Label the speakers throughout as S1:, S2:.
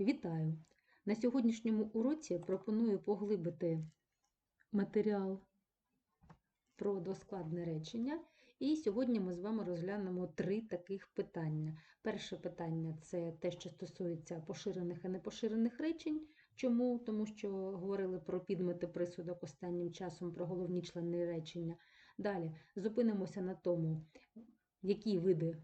S1: Вітаю! На сьогоднішньому уроці пропоную поглибити матеріал про доскладне речення. І сьогодні ми з вами розглянемо три таких питання. Перше питання це те, що стосується поширених і непоширених речень. Чому? Тому що говорили про підмети присудок останнім часом, про головні члени речення. Далі зупинимося на тому, які види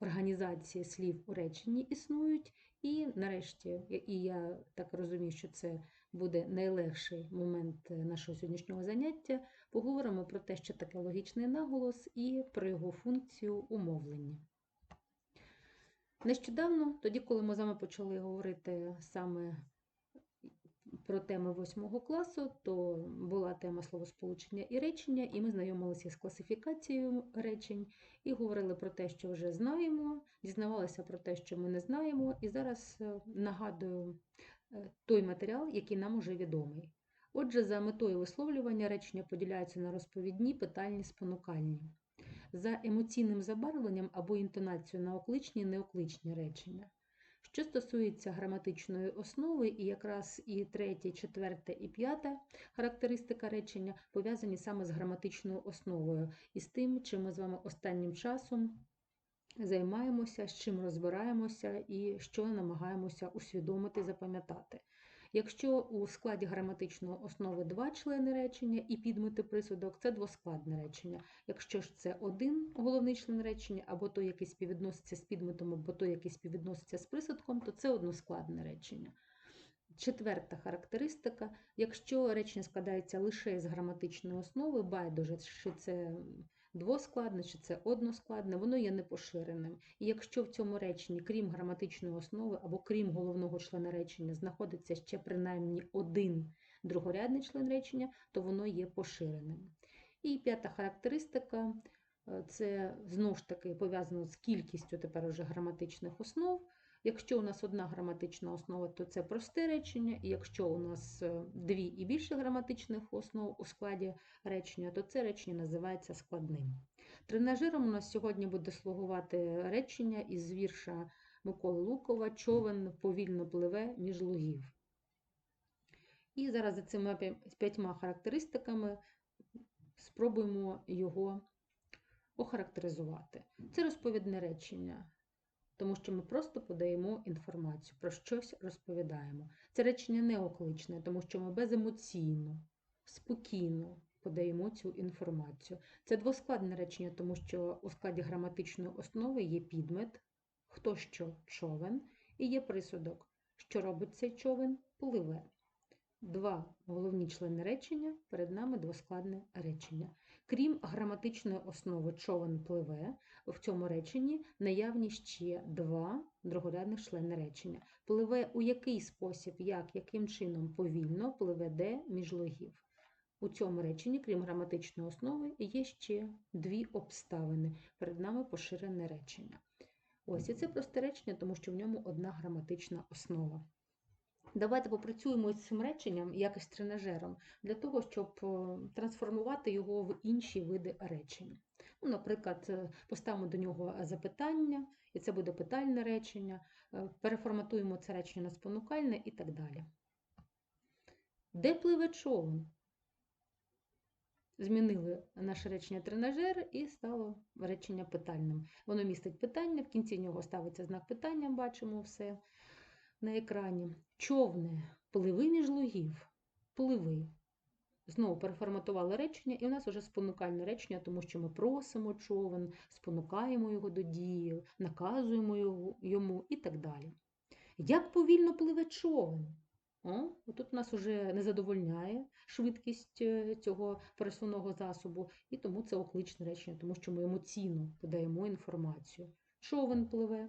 S1: організації слів у реченні існують. І нарешті, і я так розумію, що це буде найлегший момент нашого сьогоднішнього заняття, поговоримо про те, що таке логічний наголос, і про його функцію умовлення. Нещодавно, тоді, коли ми з вами почали говорити саме про теми 8 класу, то була тема словосполучення і речення, і ми знайомилися з класифікацією речень і говорили про те, що вже знаємо, дізнавалися про те, що ми не знаємо, і зараз е, нагадую е, той матеріал, який нам уже відомий. Отже, за метою висловлювання речення поділяються на розповідні, питальні, спонукальні. За емоційним забарвленням або інтонацією на окличні, неокличні речення. Що стосується граматичної основи, і якраз і третя, четверта і п'ята характеристика речення пов'язані саме з граматичною основою і з тим, чим ми з вами останнім часом займаємося, з чим розбираємося і що намагаємося усвідомити, запам'ятати. Якщо у складі граматичної основи два члени речення і підмети присудок, це двоскладне речення. Якщо ж це один головний член речення, або той, який співвідноситься з підметом, або той, який співвідноситься з присудком, то це односкладне речення. Четверта характеристика: якщо речення складається лише з граматичної основи, байдуже, чи це двоскладне, чи це односкладне, воно є непоширеним. І якщо в цьому реченні, крім граматичної основи або крім головного члена речення, знаходиться ще принаймні один другорядний член речення, то воно є поширеним. І п'ята характеристика це знову ж таки пов'язано з кількістю тепер уже граматичних основ. Якщо у нас одна граматична основа, то це просте речення, і якщо у нас дві і більше граматичних основ у складі речення, то це речення називається складним. Тренажером у нас сьогодні буде слугувати речення із вірша Миколи Лукова Човен повільно пливе між лугів. І зараз за цими п'ятьма характеристиками спробуємо його охарактеризувати. Це розповідне речення тому що ми просто подаємо інформацію, про щось розповідаємо. Це речення неокличне, тому що ми беземоційно, спокійно подаємо цю інформацію. Це двоскладне речення, тому що у складі граматичної основи є підмет, хто що човен, і є присудок, що робить цей човен, пливе. Два головні члени речення, перед нами двоскладне речення. Крім граматичної основи човен пливе, в цьому реченні наявні ще два другорядних члени речення. Пливе у який спосіб, як, яким чином повільно пливе де між логів. У цьому реченні, крім граматичної основи, є ще дві обставини. Перед нами поширене речення. Ось і це просте речення, тому що в ньому одна граматична основа. Давайте попрацюємо з цим реченням якось тренажером для того, щоб трансформувати його в інші види речень. Ну, Наприклад, е, поставимо до нього запитання, і це буде питальне речення, е, переформатуємо це речення на спонукальне і так далі. Де пливе човен? Змінили наше речення тренажер і стало речення питальним. Воно містить питання, в кінці нього ставиться знак питання, бачимо все на екрані. Човне, пливи між лугів, пливи. Знову переформатували речення, і у нас вже спонукальне речення, тому що ми просимо човен, спонукаємо його до дії, наказуємо йому і так далі. Як повільно пливе човен? О, Тут нас вже не задовольняє швидкість е, цього пересувного засобу, і тому це окличне речення, тому що ми емоційно подаємо інформацію. Човен пливе,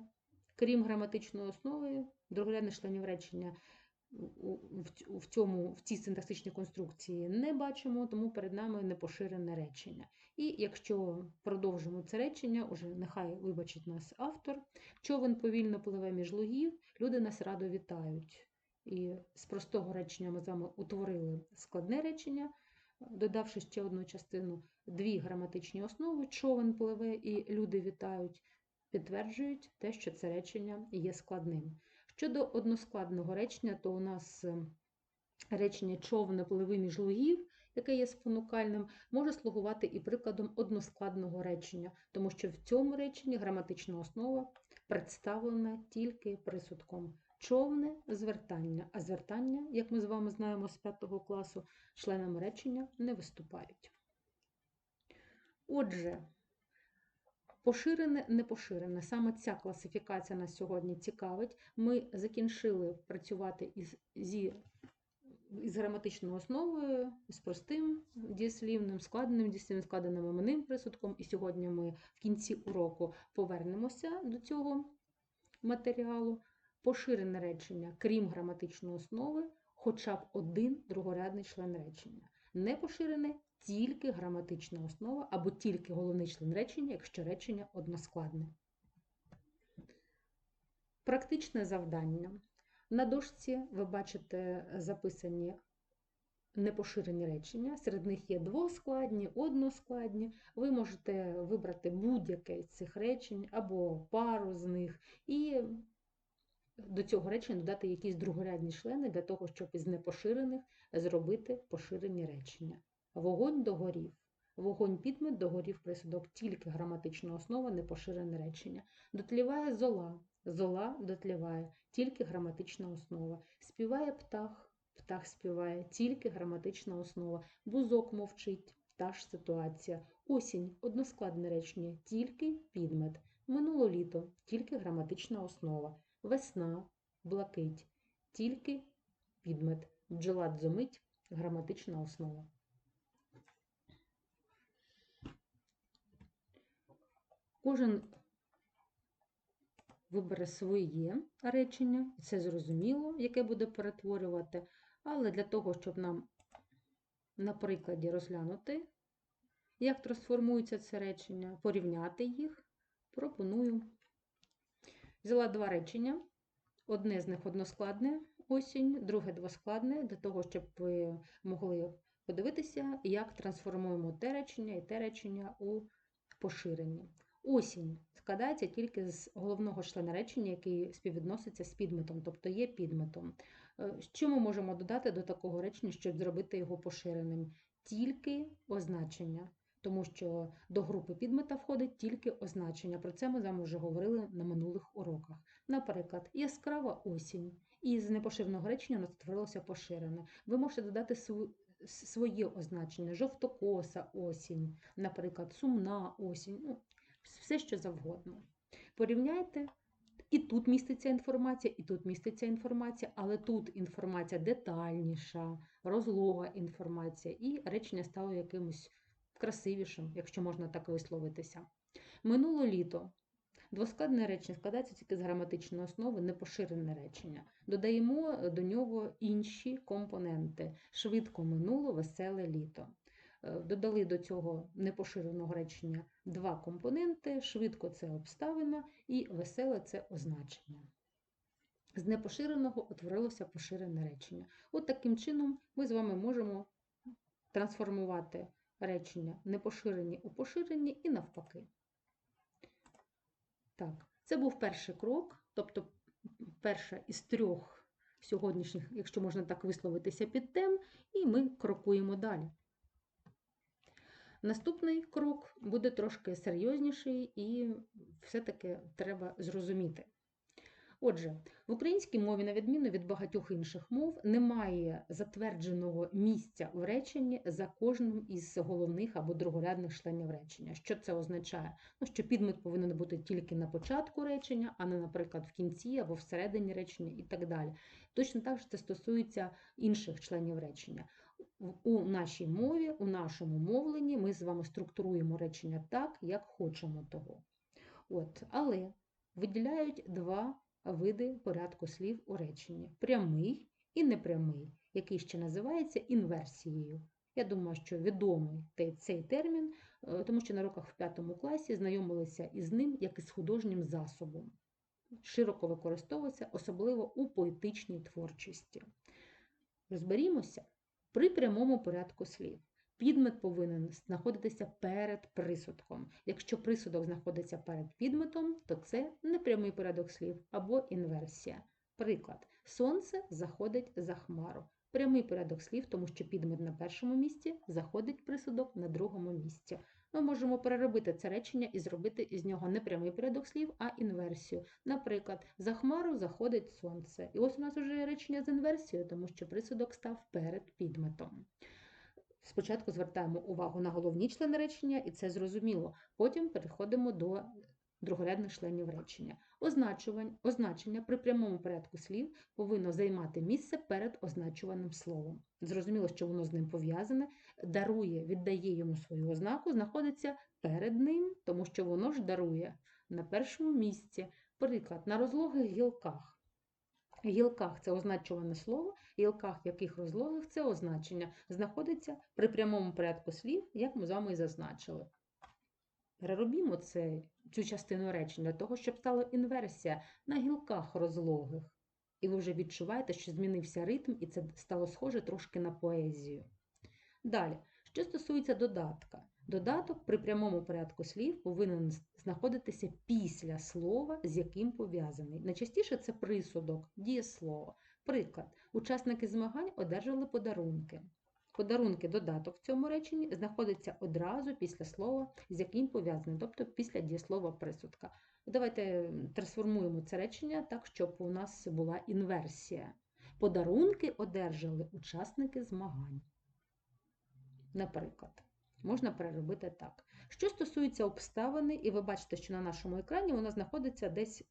S1: крім граматичної основи, другорядних членів речення в цьому, в цій синтаксичній конструкції не бачимо, тому перед нами непоширене речення. І якщо продовжимо це речення, уже нехай вибачить нас автор, човен повільно пливе між лугів, люди нас радо вітають. І з простого речення ми з вами утворили складне речення, додавши ще одну частину, дві граматичні основи, човен пливе і люди вітають, підтверджують те, що це речення є складним. Щодо односкладного речення, то у нас е, речення човне пливи між лугів, яке є спонукальним, може слугувати і прикладом односкладного речення, тому що в цьому реченні граматична основа представлена тільки присудком. Човне звертання, а звертання, як ми з вами знаємо з 5 класу, членами речення не виступають. Отже, поширене, не поширене. Саме ця класифікація нас сьогодні цікавить. Ми закінчили працювати із, зі, із граматичною основою, з простим дієслівним, складеним дієслівним, складеним іменним присудком. І сьогодні ми в кінці уроку повернемося до цього матеріалу. Поширене речення, крім граматичної основи, хоча б один другорядний член речення. Не поширене тільки граматична основа або тільки головний член речення, якщо речення односкладне. Практичне завдання. На дошці ви бачите записані непоширені речення. Серед них є двоскладні, односкладні. Ви можете вибрати будь-яке з цих речень або пару з них. і до цього речення додати якісь другорядні члени для того, щоб із непоширених зробити поширені речення. Вогонь догорів. Вогонь підмет догорів присудок, тільки граматична основа, непоширене речення. Дотліває зола. Зола дотліває, тільки граматична основа. Співає птах, птах співає, тільки граматична основа. Бузок мовчить, та ж ситуація. Осінь односкладне речення, тільки підмет. Минуло літо, тільки граматична основа. Весна, блакить, тільки підмет. Бджола дзомить, граматична основа. Кожен вибере своє речення, це зрозуміло, яке буде перетворювати, але для того, щоб нам на прикладі розглянути, як трансформується це речення, порівняти їх, пропоную. Взяла два речення. Одне з них односкладне осінь, друге двоскладне, для того, щоб ви могли подивитися, як трансформуємо те речення і те речення у поширенні. Осінь складається тільки з головного члена речення, який співвідноситься з підметом, тобто є підметом. Е, що ми можемо додати до такого речення, щоб зробити його поширеним? Тільки означення тому що до групи підмета входить тільки означення. Про це ми з вами вже говорили на минулих уроках. Наприклад, яскрава осінь. І з непоширеного речення у нас створилося поширене. Ви можете додати своє означення, жовтокоса осінь, наприклад, сумна осінь, ну, все що завгодно. Порівняйте. І тут міститься інформація, і тут міститься інформація, але тут інформація детальніша, розлога інформація, і речення стало якимось красивішим, якщо можна так висловитися. Минуло літо. Двоскладне речення складається тільки з граматичної основи, непоширене речення. Додаємо до нього інші компоненти. Швидко минуло веселе літо. Е, додали до цього непоширеного речення два компоненти: швидко це обставина і веселе це означення. З непоширеного утворилося поширене речення. От таким чином ми з вами можемо трансформувати речення не поширені у поширені і навпаки. Так, це був перший крок, тобто перша із трьох сьогоднішніх, якщо можна так висловитися, підтем, і ми крокуємо далі. Наступний крок буде трошки серйозніший, і все-таки треба зрозуміти, Отже, в українській мові, на відміну від багатьох інших мов, немає затвердженого місця в реченні за кожним із головних або другорядних членів речення. Що це означає? Ну, Що підмет повинен бути тільки на початку речення, а не, наприклад, в кінці або всередині речення і так далі. Точно так же це стосується інших членів речення. У нашій мові, у нашому мовленні ми з вами структуруємо речення так, як хочемо того. От, Але виділяють два види порядку слів у реченні прямий і непрямий, який ще називається інверсією. Я думаю, що відомий цей термін, е, тому що на роках в п'ятому класі знайомилися із ним як із художнім засобом. Широко використовується, особливо у поетичній творчості. Розберімося при прямому порядку слів. Підмет повинен знаходитися перед присудком. Якщо присудок знаходиться перед підметом, то це непрямий порядок слів або інверсія. Приклад. Сонце заходить за хмару. Прямий порядок слів, тому що підмет на першому місці, заходить присудок на другому місці. Ми можемо переробити це речення і зробити із нього не прямий порядок слів, а інверсію. Наприклад, за хмару заходить сонце. І ось у нас вже речення з інверсією, тому що присудок став перед підметом. Спочатку звертаємо увагу на головні члени речення, і це зрозуміло. Потім переходимо до другорядних членів речення. Означення при прямому порядку слів повинно займати місце перед означуваним словом. Зрозуміло, що воно з ним пов'язане, дарує, віддає йому свою ознаку, знаходиться перед ним, тому що воно ж дарує на першому місці. Приклад, на розлогих гілках. Гілках це означуване слово, гілках в яких розлогих це означення, знаходиться при прямому порядку слів, як ми з вами і зазначили. Переробімо це, цю частину речення для того, щоб стала інверсія на гілках розлогих. І ви вже відчуваєте, що змінився ритм, і це стало схоже трошки на поезію. Далі, що стосується додатка. Додаток при прямому порядку слів повинен знаходитися після слова, з яким пов'язаний. Найчастіше це присудок, дієслово. Приклад, учасники змагань одержали подарунки. Подарунки додаток в цьому реченні знаходиться одразу після слова, з яким пов'язаний, тобто після дієслова присудка. Давайте трансформуємо це речення так, щоб у нас була інверсія. Подарунки одержали учасники змагань. Наприклад, можна переробити так. Що стосується обставини, і ви бачите, що на нашому екрані вона знаходиться десь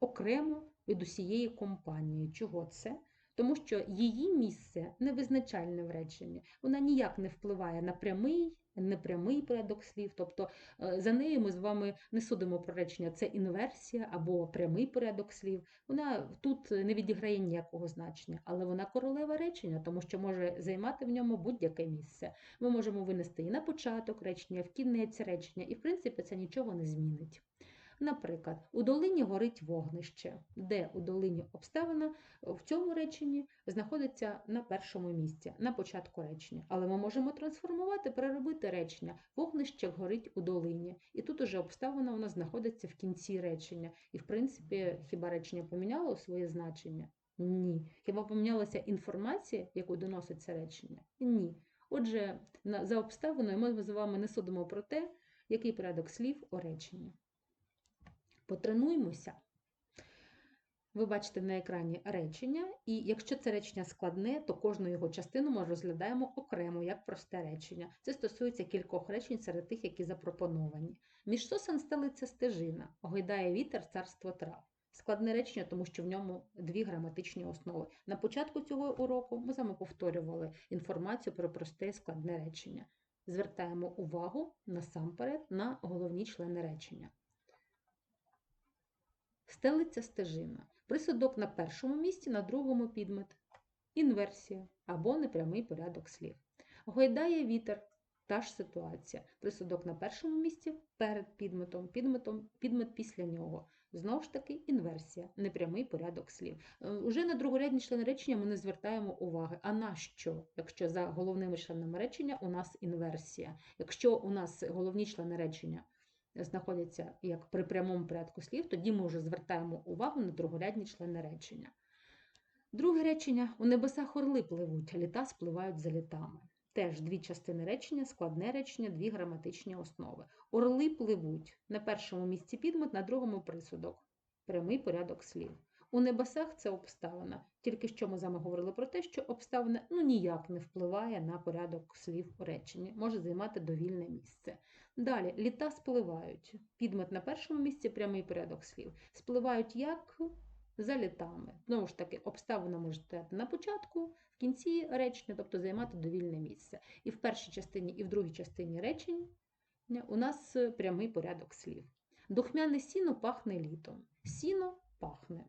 S1: окремо від усієї компанії. Чого це? Тому що її місце невизначальне в реченні. Вона ніяк не впливає на прямий, непрямий порядок слів. Тобто е, за нею ми з вами не судимо про речення, це інверсія або прямий порядок слів. Вона тут не відіграє ніякого значення, але вона королева речення, тому що може займати в ньому будь-яке місце. Ми можемо винести і на початок речення, в кінець речення, і в принципі це нічого не змінить. Наприклад, у долині горить вогнище, де у долині обставина в цьому реченні знаходиться на першому місці, на початку речення. Але ми можемо трансформувати, переробити речення. Вогнище горить у долині. І тут уже обставина вона знаходиться в кінці речення. І, в принципі, хіба речення поміняло своє значення? Ні. Хіба помінялася інформація, яку доносить це речення? Ні. Отже, за обставиною ми з вами не судимо про те, який порядок слів у реченні. Потренуймося. Ви бачите на екрані речення, і якщо це речення складне, то кожну його частину ми розглядаємо окремо, як просте речення. Це стосується кількох речень серед тих, які запропоновані. Між сосен стелиться стежина, огойдає вітер царство трав. Складне речення, тому що в ньому дві граматичні основи. На початку цього уроку ми з вами повторювали інформацію про просте і складне речення. Звертаємо увагу насамперед на головні члени речення. Стелиться стежина. Присудок на першому місці, на другому підмет. Інверсія або непрямий порядок слів. Гойдає вітер. Та ж ситуація. Присудок на першому місці перед підметом, підметом, підмет після нього. Знову ж таки, інверсія, непрямий порядок слів. Е, уже на другорядні члени речення ми не звертаємо уваги. А на що? Якщо за головними членами речення у нас інверсія. Якщо у нас головні члени речення знаходяться як при прямому порядку слів, тоді ми вже звертаємо увагу на другорядні члени речення. Друге речення у небесах орли пливуть, а літа спливають за літами. Теж дві частини речення, складне речення, дві граматичні основи. Орли пливуть на першому місці підмет, на другому присудок. Прямий порядок слів. У небесах це обставина. Тільки що ми з вами говорили про те, що обставина ну, ніяк не впливає на порядок слів у реченні, може займати довільне місце. Далі літа спливають. Підмет на першому місці прямий порядок слів. Спливають як за літами. Знову ж таки, обставина може стояти на початку, в кінці речення, тобто займати довільне місце. І в першій частині, і в другій частині речень у нас прямий порядок слів. Духмяне сіно пахне літом. Сіно пахне.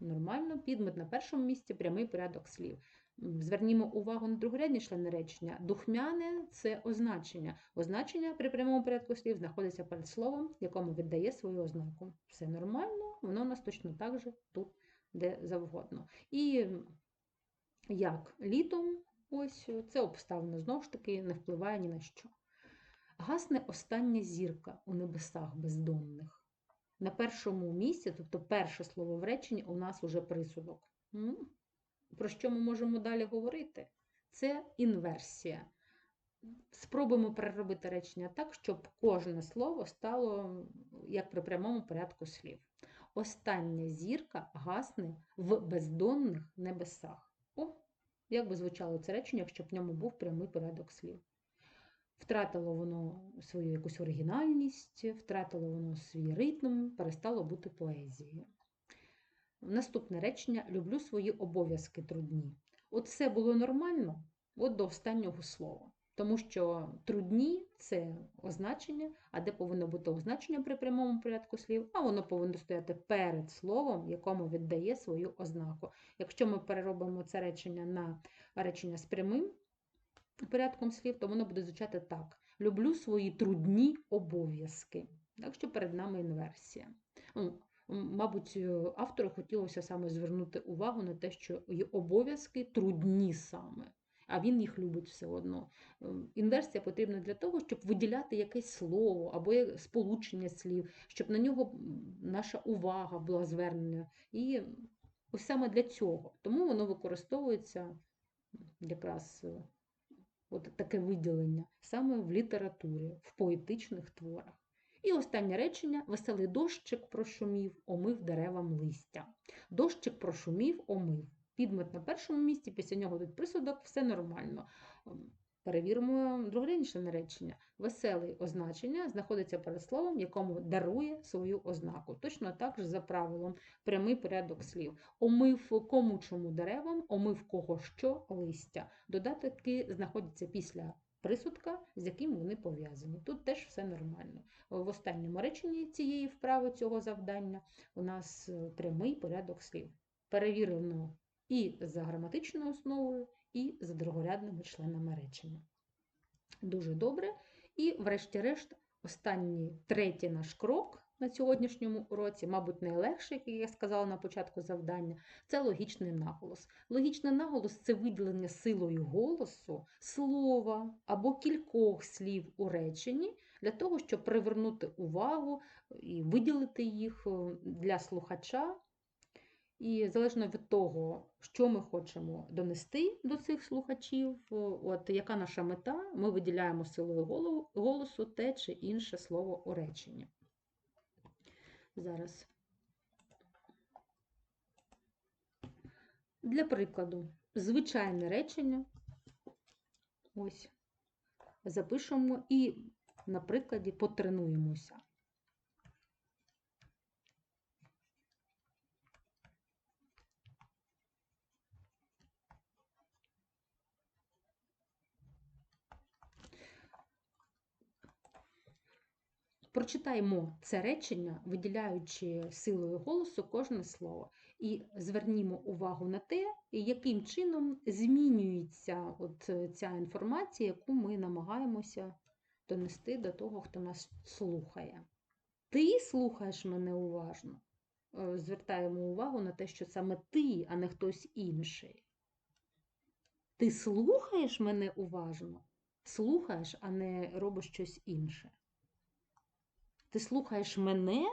S1: Нормально, підмет на першому місці прямий порядок слів. Звернімо увагу на другорядні члени речення. Духмяне це означення. Означення при прямому порядку слів знаходиться перед словом, якому віддає свою ознаку. Все нормально, воно у нас точно так же тут де завгодно. І як літом, ось це обставина знову ж таки не впливає ні на що. Гасне остання зірка у небесах бездонних. На першому місці, тобто перше слово в реченні, у нас уже присудок. Про що ми можемо далі говорити? Це інверсія. Спробуємо переробити речення так, щоб кожне слово стало як при прямому порядку слів. Остання зірка гасне в бездонних небесах. О, як би звучало це речення, якщо б в ньому був прямий порядок слів. Втратило воно свою якусь оригінальність, втратило воно свій ритм, перестало бути поезією. Наступне речення люблю свої обов'язки трудні. От все було нормально, от до останнього слова. Тому що трудні це означення, а де повинно бути означення при прямому порядку слів, а воно повинно стояти перед словом, якому віддає свою ознаку. Якщо ми переробимо це речення на речення з прямим порядком слів, то воно буде звучати так: люблю свої трудні обов'язки. Так що перед нами інверсія. Ну, Мабуть, автору хотілося саме звернути увагу на те, що її обов'язки трудні саме а він їх любить все одно. Ем, інверсія потрібна для того, щоб виділяти якесь слово або сполучення слів, щоб на нього наша увага була звернена. І ось саме для цього. Тому воно використовується якраз е, от таке виділення саме в літературі, в поетичних творах. І останнє речення: веселий дощик прошумів, омив деревам листя. Дощик прошумів, омив. Підмет на першому місці, після нього тут присудок, все нормально. Перевіримо другоряднічне наречення. Веселий означення знаходиться перед словом, якому дарує свою ознаку. Точно так же за правилом прямий порядок слів. Омив кому чому деревам, омив кого що листя. Додатки знаходяться після присудка, з яким вони пов'язані. Тут теж все нормально. В останньому реченні цієї вправи цього завдання у нас е, прямий порядок слів. Перевірено і за граматичною основою, і за другорядними членами речення. Дуже добре. І, врешті-решт, останній третій наш крок на сьогоднішньому уроці, мабуть, найлегший, як я сказала на початку завдання, це логічний наголос. Логічний наголос це виділення силою голосу слова або кількох слів у реченні для того, щоб привернути увагу і виділити їх е, для слухача і залежно від того, що ми хочемо донести до цих слухачів, от яка наша мета, ми виділяємо силою голосу те чи інше слово у реченні. Зараз. Для прикладу, звичайне речення. Ось, запишемо і на прикладі потренуємося. Прочитаємо це речення, виділяючи силою голосу кожне слово, і звернімо увагу на те, яким чином змінюється от ця інформація, яку ми намагаємося донести до того, хто нас слухає. Ти слухаєш мене уважно. Е, звертаємо увагу на те, що саме ти, а не хтось інший. Ти слухаєш мене уважно, слухаєш, а не робиш щось інше. Ти слухаєш мене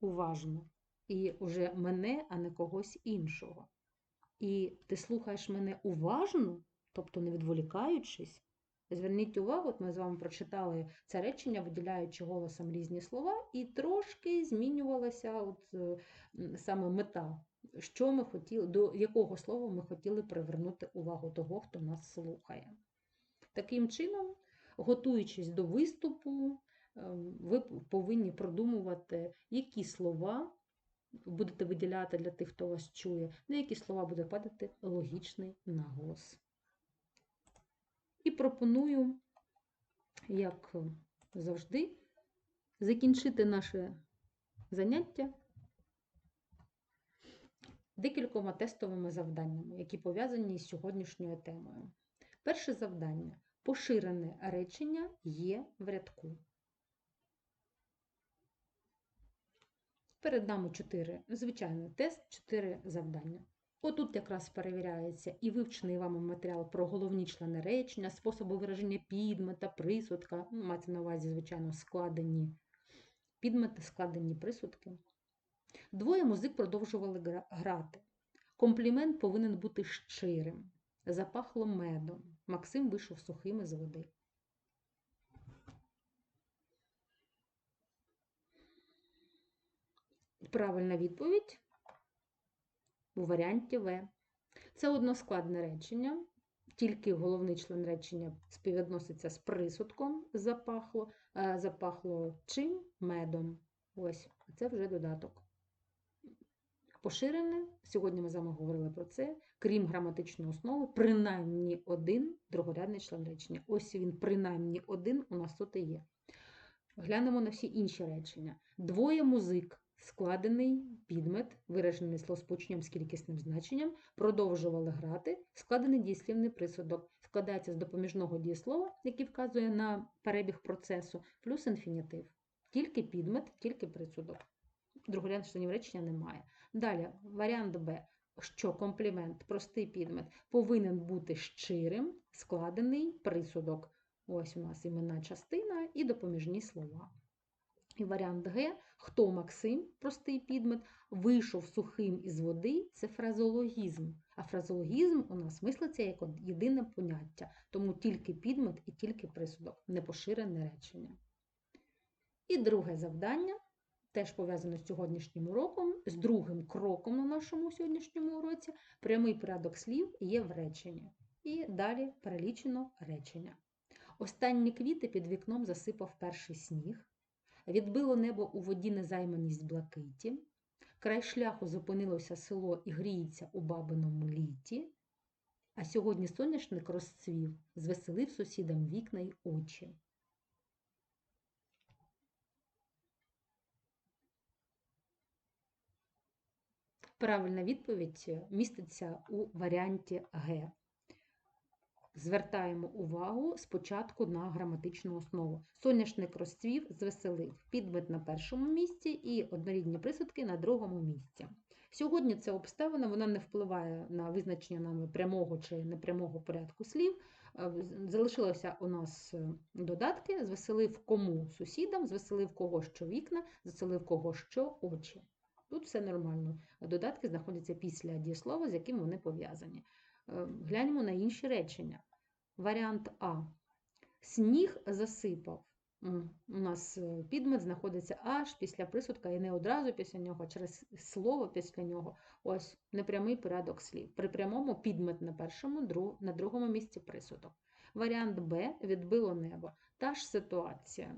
S1: уважно, і уже мене, а не когось іншого. І ти слухаєш мене уважно, тобто не відволікаючись. Зверніть увагу, от ми з вами прочитали це речення, виділяючи голосом різні слова, і трошки змінювалася от, е, саме мета, що ми хотіли, до якого слова ми хотіли привернути увагу того, хто нас слухає. Таким чином, готуючись до виступу, ви повинні продумувати, які слова будете виділяти для тих, хто вас чує, на які слова буде падати логічний наголос. І пропоную, як завжди, закінчити наше заняття декількома тестовими завданнями, які пов'язані з сьогоднішньою темою. Перше завдання поширене речення є в рядку. Перед нами 4, звичайний тест, 4 завдання. Отут якраз перевіряється і вивчений вами матеріал про головні члени речення, способи вираження підмета, присудка, ну, мається на увазі, звичайно, складені підмети, складені присудки. Двоє музик продовжували грати. Комплімент повинен бути щирим. Запахло медом. Максим вийшов сухим із води. Правильна відповідь у варіанті В. Це односкладне речення, тільки головний член речення співвідноситься з присудком запахло, запахло чим медом. Ось, це вже додаток. Поширене, сьогодні ми з вами говорили про це, крім граматичної основи, принаймні один другорядний член речення. Ось він, принаймні один, у нас тут і є. Глянемо на всі інші речення. Двоє музик, складений підмет, виражений словосполученням з кількісним значенням, продовжували грати, складений дієслівний присудок, складається з допоміжного дієслова, який вказує на перебіг процесу, плюс інфінітив. Тільки підмет, тільки присудок. Другорядних членів речення немає. Далі, варіант Б. Що комплімент, простий підмет, повинен бути щирим, складений присудок. Ось у нас іменна частина і допоміжні слова. І варіант Г. Хто Максим, простий підмет, вийшов сухим із води це фразологізм. А фразологізм у нас мислиться як єдине поняття, тому тільки підмет і тільки присудок, непоширене речення. І друге завдання теж пов'язано з сьогоднішнім уроком, з другим кроком на нашому сьогоднішньому уроці. Прямий порядок слів є в реченні. І далі перелічено речення. Останні квіти під вікном засипав перший сніг. Відбило небо у воді незайманість блакиті. Край шляху зупинилося село і гріється у бабиному літі. А сьогодні соняшник розцвів, звеселив сусідам вікна й очі. Правильна відповідь міститься у варіанті Г. Звертаємо увагу спочатку на граматичну основу. Соняшник розцвів, звеселив, підмет на першому місці і однорідні присудки на другому місці. Сьогодні ця обставина вона не впливає на визначення нами прямого чи непрямого порядку слів. Е, Залишилося у нас е, додатки: звеселив кому сусідам, звеселив кого що вікна, звеселив кого що очі. Тут все нормально. Додатки знаходяться після дієслова, з яким вони пов'язані. Е, Гляньмо на інші речення. Варіант А. Сніг засипав. У нас е, підмет знаходиться аж після присудка і не одразу після нього, через слово після нього. Ось непрямий порядок слів. При прямому підмет на першому, на другому місці присудок. Варіант Б відбило небо. Та ж ситуація.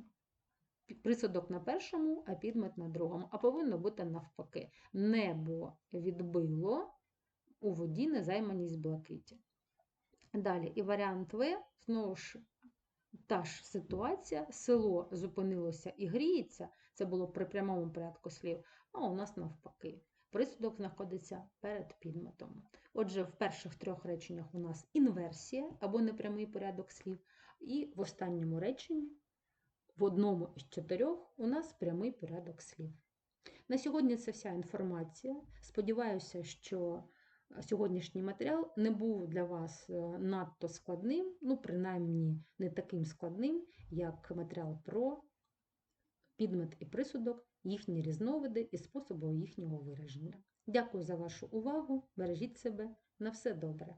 S1: Присудок на першому, а підмет на другому. А повинно бути навпаки. Небо відбило у воді незайманість блакиті. Далі, і варіант В, знову ж та ж ситуація, село зупинилося і гріється, це було при прямому порядку слів, а у нас навпаки. Присудок знаходиться перед підметом. Отже, в перших трьох реченнях у нас інверсія або непрямий порядок слів, і в останньому реченні, в одному із чотирьох, у нас прямий порядок слів. На сьогодні це вся інформація. Сподіваюся, що сьогоднішній матеріал не був для вас е, надто складним, ну, принаймні не таким складним, як матеріал про підмет і присудок, їхні різновиди і способи їхнього вираження. Дякую за вашу увагу. Бережіть себе. На все добре.